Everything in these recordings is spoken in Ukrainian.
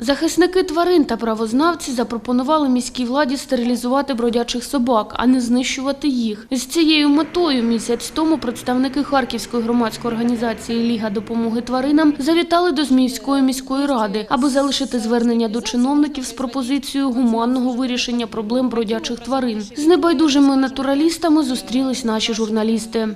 Захисники тварин та правознавці запропонували міській владі стерилізувати бродячих собак, а не знищувати їх. З цією метою місяць тому представники Харківської громадської організації Ліга допомоги тваринам завітали до Зміївської міської ради, аби залишити звернення до чиновників з пропозицією гуманного вирішення проблем бродячих тварин. З небайдужими натуралістами зустрілись наші журналісти.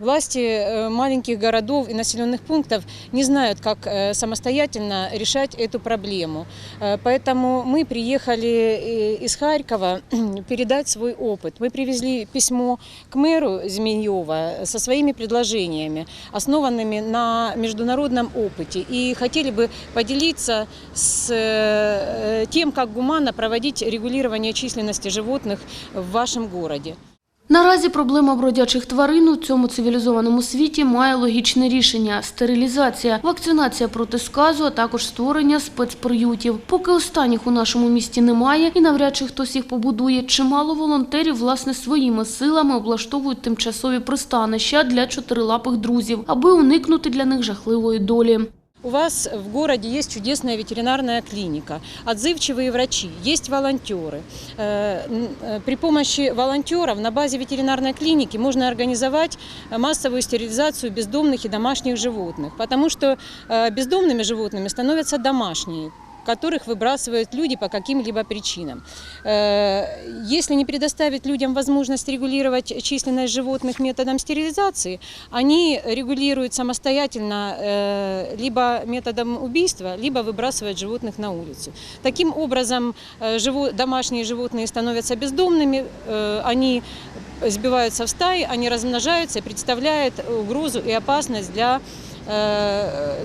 Власти э, маленьких городов и населенных пунктов не знают, как э, самостоятельно решать эту проблему. Э, Поэтому мы приехали из Харькова передать свой опыт. Мы привезли письмо к мэру Змеева со своими предложениями, основанными на международном опыте. И хотели бы поделиться с тем, как гуманно проводить регулирование численности животных в вашем городе. Наразі проблема бродячих тварин у цьому цивілізованому світі має логічне рішення – стерилізація, вакцинація проти сказу, а також створення спецприютів. Поки останніх у нашому місті немає і навряд чи хтось їх побудує, чимало волонтерів власне своїми силами облаштовують тимчасові пристанища для чотирилапих друзів, аби уникнути для них жахливої долі. У вас в городе есть чудесная ветеринарная клиника, отзывчивые врачи, есть волонтеры. Э, н- э, При помощи волонтеров на базе ветеринарной клиники можно организовать э, массовую стерилизацию бездомных и домашних животных, потому что э, бездомными животными становятся домашние Которых выбрасывают люди по каким-либо причинам. Э, Если не предоставить людям возможность регулировать численность животных методом стерилизации, они регулируют самостоятельно э, либо методом убийства, либо выбрасывают животных на улицу. Таким образом, э, домашние животные становятся бездомными, они сбиваются в стаи, они размножаются представляют угрозу и опасность для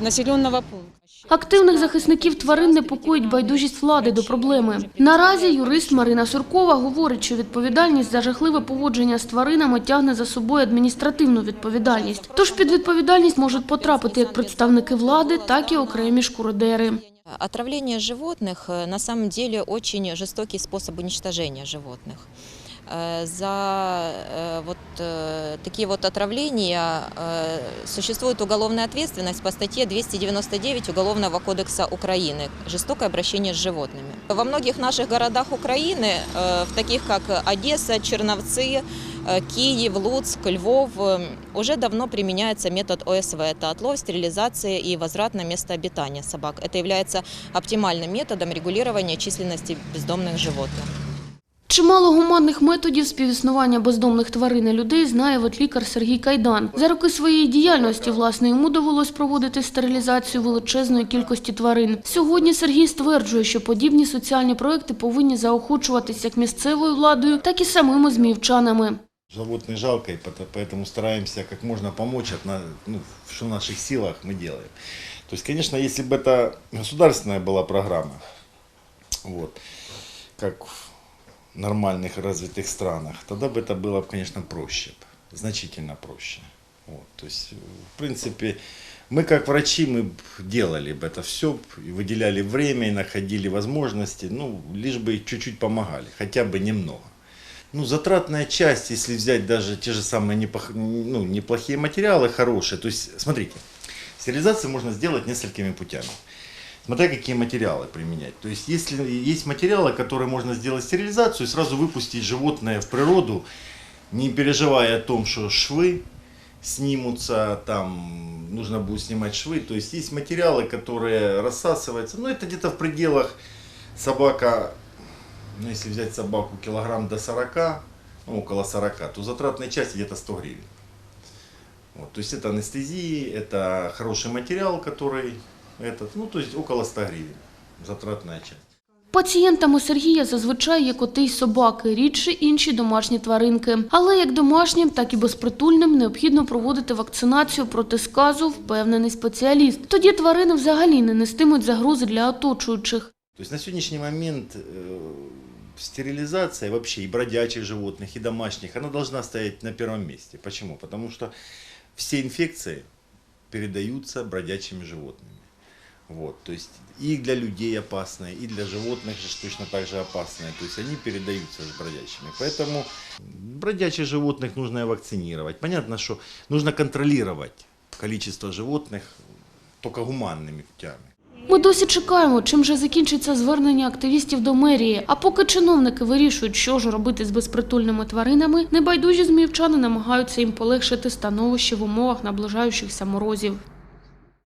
населенного пункта. Активних захисників тварин непокоїть байдужість влади до проблеми. Наразі юрист Марина Суркова говорить, що відповідальність за жахливе поводження з тваринами тягне за собою адміністративну відповідальність. Тож під відповідальність можуть потрапити як представники влади, так і окремі шкуродери. Отравление животных э, на самом деле очень жестокий способ уничтожения животных. Э, За э, вот э, такие вот отравления э, существует уголовная ответственность по статье 299 Уголовного кодекса Украины «Жестокое обращение с животными». Во многих наших городах Украины, э, в таких как Одесса, Черновцы, э, Киев, Луцк, Львов, э, уже давно применяется метод ОСВ. Это отлов, стерилизация и возврат на место обитания собак. Это является оптимальным методом регулирования численности бездомных животных. Чимало гуманних методів співіснування бездомних тварин і людей знає ветлікар Сергій Кайдан. За роки своєї діяльності, власне, йому довелось проводити стерилізацію величезної кількості тварин. Сьогодні Сергій стверджує, що подібні соціальні проекти повинні заохочуватися як місцевою владою, так і самими зміївчанами. Животных жалко, и пото- поэтому стараемся как можно помочь, от на- ну, что в наших силах мы делаем. То есть, конечно, если бы это государственная была программа, вот, как в нормальных развитых странах, тогда бы это было, конечно, проще, значительно проще. Вот, то есть, в принципе, мы как врачи, мы делали бы это все, выделяли время, и находили возможности, ну, лишь бы чуть-чуть помогали, хотя бы немного. Ну, затратная часть, если взять даже те же самые непох- ну, неплохие материалы, хорошие. То есть, смотрите, стерилизацию можно сделать несколькими путями. Смотря какие материалы применять. То есть, если есть материалы, которые можно сделать стерилизацию и сразу выпустить животное в природу, не переживая о том, что швы снимутся, там нужно будет снимать швы. То есть, есть материалы, которые рассасываются. Но это где-то в пределах собака ну, если взять собаку килограмм до 40, ну, около 40, то затратная часть где-то 100 гривен. Вот, то есть это анестезии, это хороший материал, который этот, ну, то есть около 100 гривен затратная часть. Пацієнтами Сергія зазвичай є коти й собаки, рідше інші домашні тваринки. Але як домашнім, так і безпритульним необхідно проводити вакцинацію проти сказу, впевнений спеціаліст. Тоді тварини взагалі не нестимуть загрози для оточуючих. То есть на сегодняшний момент э, стерилизация вообще и бродячих животных, и домашних, она должна стоять на первом месте. Почему? Потому что все инфекции передаются бродячими животными. Вот, то есть и для людей опасные, и для животных же точно так же опасные. То есть они передаются с бродячими. Поэтому бродячих животных нужно вакцинировать. Понятно, что нужно контролировать количество животных только гуманными путями. Ми досі чекаємо, чим же закінчиться звернення активістів до мерії. А поки чиновники вирішують, що ж робити з безпритульними тваринами, небайдужі зміївчани намагаються їм полегшити становище в умовах наближаючихся морозів.